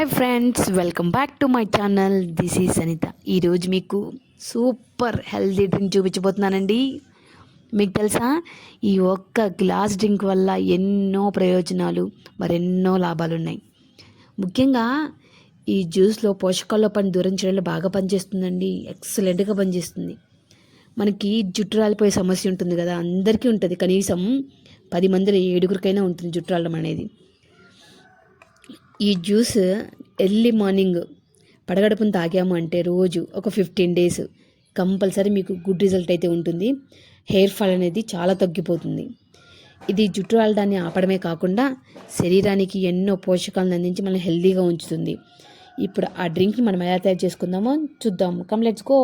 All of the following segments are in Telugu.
Hi friends welcome back to my channel this is Anitha ఈరోజు మీకు సూపర్ హెల్తీ డ్రింక్ చూపించబోతున్నానండి. మీకు తెలుసా? ఈ ఒక్క గ్లాస్ డ్రింక్ వల్ల ఎన్నో ప్రయోజనాలు మరెన్నో లాభాలు ఉన్నాయి ముఖ్యంగా ఈ జ్యూస్లో పోషకాల పని దూరం చేయడంలో బాగా పనిచేస్తుందండి. ఎక్సలెంట్గా పనిచేస్తుంది. మనకి జుట్టు రాలిపోయే సమస్య ఉంటుంది కదా అందరికీ ఉంటుంది. కనీసం పది మందిలో ఏడుగురికైనా ఉంటుంది జుట్టు రాలడం అనేది. ఈ జ్యూస్ ఎర్లీ మార్నింగ్ పడగడుపుని తాగాము అంటే రోజు ఒక ఫిఫ్టీన్ డేస్ కంపల్సరీ మీకు గుడ్ రిజల్ట్ అయితే ఉంటుంది. హెయిర్ ఫాల్ అనేది చాలా తగ్గిపోతుంది. ఇది జుట్టు రాలడాన్ని ఆపడమే కాకుండా శరీరానికి ఎన్నో పోషకాలను అందించి మనం హెల్దీగా ఉంచుతుంది. ఇప్పుడు ఆ డ్రింక్ని మనం ఎలా తయారు చేసుకుందామో చూద్దాం. Come let's go.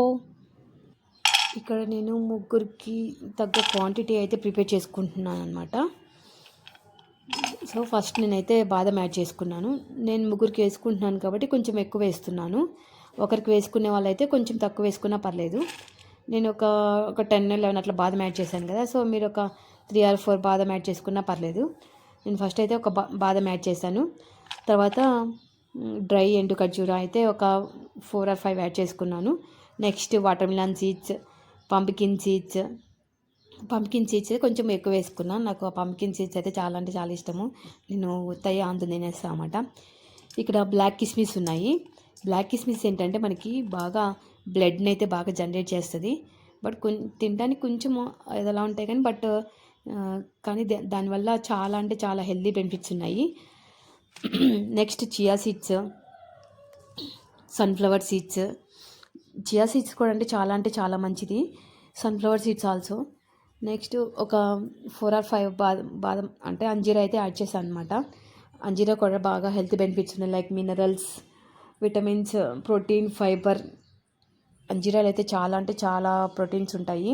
ఇక్కడ నేను ముగ్గురికి తగ్గ క్వాంటిటీ అయితే ప్రిపేర్ చేసుకుంటున్నాను అనమాట సో ఫస్ట్ నేనైతే బాదం యాడ్ చేసుకున్నాను. నేను ముగ్గురికి వేసుకుంటున్నాను కాబట్టి కొంచెం ఎక్కువ వేస్తున్నాను. ఒకరికి వేసుకునే వాళ్ళైతే కొంచెం తక్కువ వేసుకున్నా పర్లేదు. నేను ఒక ఒక టెన్ లెవెన్ అట్లా బాదం యాడ్ చేశాను కదా. సో మీరు ఒక త్రీ ఆర్ ఫోర్ బాదం యాడ్ చేసుకున్నా పర్లేదు. నేను ఫస్ట్ అయితే ఒక బాదం యాడ్ చేశాను. తర్వాత డ్రై ఎండు ఖర్జూర అయితే ఒక ఫోర్ ఆర్ ఫైవ్ యాడ్ చేసుకున్నాను. Next watermelon seeds pumpkin seeds pumpkin seeds కొంచెం ఎక్కువ వేసుకున్నాను నాకు ఆ పంకిన్ సీడ్స్ అయితే చాలా అంటే చాలా ఇష్టము. నేను ఉత్తయ్య ఆందు తినేస్తాను అనమాట ఇక్కడ బ్లాక్ కిస్మిస్ ఉన్నాయి. బ్లాక్ కిస్మిస్ ఏంటంటే మనకి బాగా బ్లడ్ని అయితే బాగా జనరేట్ చేస్తుంది. బట్ కొం తినడానికి కొంచెం ఎలా ఉంటాయి కానీ బట్ కానీ దానివల్ల చాలా అంటే చాలా హెల్దీ బెనిఫిట్స్ ఉన్నాయి. Next chia seeds sunflower seeds chia seeds కూడా అంటే చాలా అంటే చాలా మంచిది. సన్ఫ్లవర్ సీడ్స్ ఆల్సో నెక్స్ట్ ఒక ఫోర్ ఆర్ ఫైవ్ బాదం బాదం అంటే అంజీరా అయితే యాడ్ చేశాను అనమాట అంజీరా కూడా బాగా హెల్త్ బెనిఫిట్స్ ఉన్నాయి. Like minerals vitamins protein fibre. అంజీరాలు అయితే చాలా అంటే చాలా ప్రోటీన్స్ ఉంటాయి.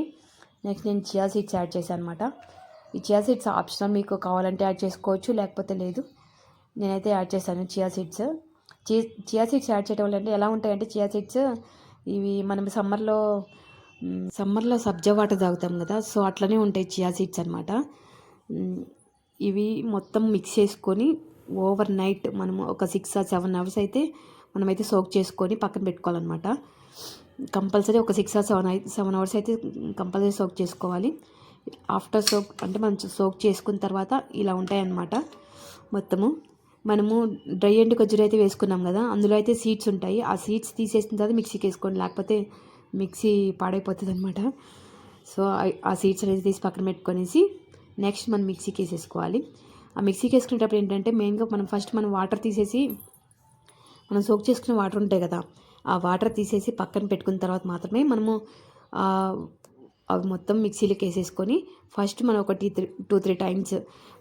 నెక్స్ట్ నేను చియా సీడ్స్ యాడ్ చేశాను అనమాట ఈ చియా సీడ్స్ ఆప్షనల్ మీకు కావాలంటే యాడ్ చేసుకోవచ్చు లేకపోతే లేదు. నేనైతే యాడ్ చేశాను chia seeds. Chia seeds add చేయడం వల్ల అంటే ఎలా ఉంటాయంటే చియా సీడ్స్ ఇవి మనం సమ్మర్లో సమ్మర్లో సబ్జా వాటర్ తాగుతాం కదా సో అట్లనే ఉంటాయి చియా సీడ్స్ అనమాట ఇవి మొత్తం మిక్స్ చేసుకొని ఓవర్ నైట్ మనము ఒక సిక్స్ ఆర్ సెవెన్ అవర్స్ అయితే మనమైతే సోక్ చేసుకొని పక్కన పెట్టుకోవాలన్నమాట. కంపల్సరీ ఒక six or seven seven hours అయితే కంపల్సరీ సోక్ చేసుకోవాలి. ఆఫ్టర్ సోక్ అంటే మనం సోక్ చేసుకున్న తర్వాత ఇలా ఉంటాయన్నమాట మొత్తము. మనము డ్రై ఎండ్ ఖర్జూర అయితే వేసుకున్నాం కదా అందులో అయితే సీడ్స్ ఉంటాయి. ఆ సీడ్స్ తీసేసిన తర్వాత మిక్సీకి వేసుకోండి. లేకపోతే మిక్సీ పాడైపోతుంది అనమాట సో ఆ సీడ్స్ అనేది తీసి పక్కన పెట్టుకొనేసి నెక్స్ట్ మనం మిక్సీకి వేసేసుకోవాలి ఆ మిక్సీకి వేసుకునేటప్పుడు ఏంటంటే మెయిన్గా మనం ఫస్ట్ మనం వాటర్ తీసేసి మనం సోక్ చేసుకునే వాటర్ ఉంటాయి కదా ఆ వాటర్ తీసేసి పక్కన పెట్టుకున్న తర్వాత మాత్రమే మనము అవి మొత్తం మిక్సీలోకి వేసేసుకొని ఫస్ట్ మనం ఒక tea three two three times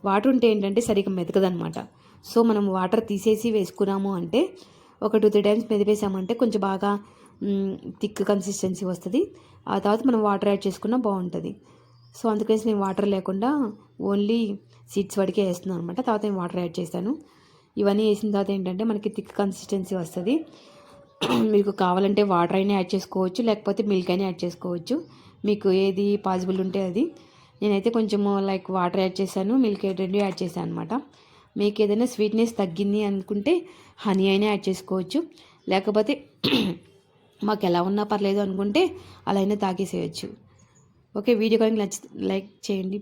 water ఉంటే ఏంటంటే సరిగ్గా మెదకదనమాట సో మనం వాటర్ తీసేసి వేసుకున్నాము అంటే ఒక టూ త్రీ టైమ్స్ మెదిపేసామంటే కొంచెం బాగా థిక్ కన్సిస్టెన్సీ వస్తుంది. ఆ తర్వాత మనం వాటర్ యాడ్ చేసుకున్నా బాగుంటుంది. సో అందుకని నేను వాటర్ లేకుండా ఓన్లీ సీడ్స్ వడికే వేస్తున్నాను అనమాట తర్వాత నేను వాటర్ యాడ్ చేస్తాను. ఇవన్నీ వేసిన తర్వాత ఏంటంటే మనకి థిక్ కన్సిస్టెన్సీ వస్తుంది. మీకు కావాలంటే వాటర్ అయినా యాడ్ చేసుకోవచ్చు లేకపోతే మిల్క్ అయినా యాడ్ చేసుకోవచ్చు. మీకు ఏది పాసిబుల్ ఉంటే అది. నేనైతే కొంచెం లైక్ వాటర్ యాడ్ చేశాను మిల్క్ రెండు యాడ్ చేశాను అనమాట మీకు ఏదైనా స్వీట్నెస్ తగ్గింది అనుకుంటే హనీ అయినా యాడ్ చేసుకోవచ్చు. లేకపోతే మాకు ఎలా ఉన్నా పర్లేదు అనుకుంటే అలా అయినా తాగేసేయచ్చు. ఓకే వీడియో కానీ నచ్చి లైక్ చేయండి.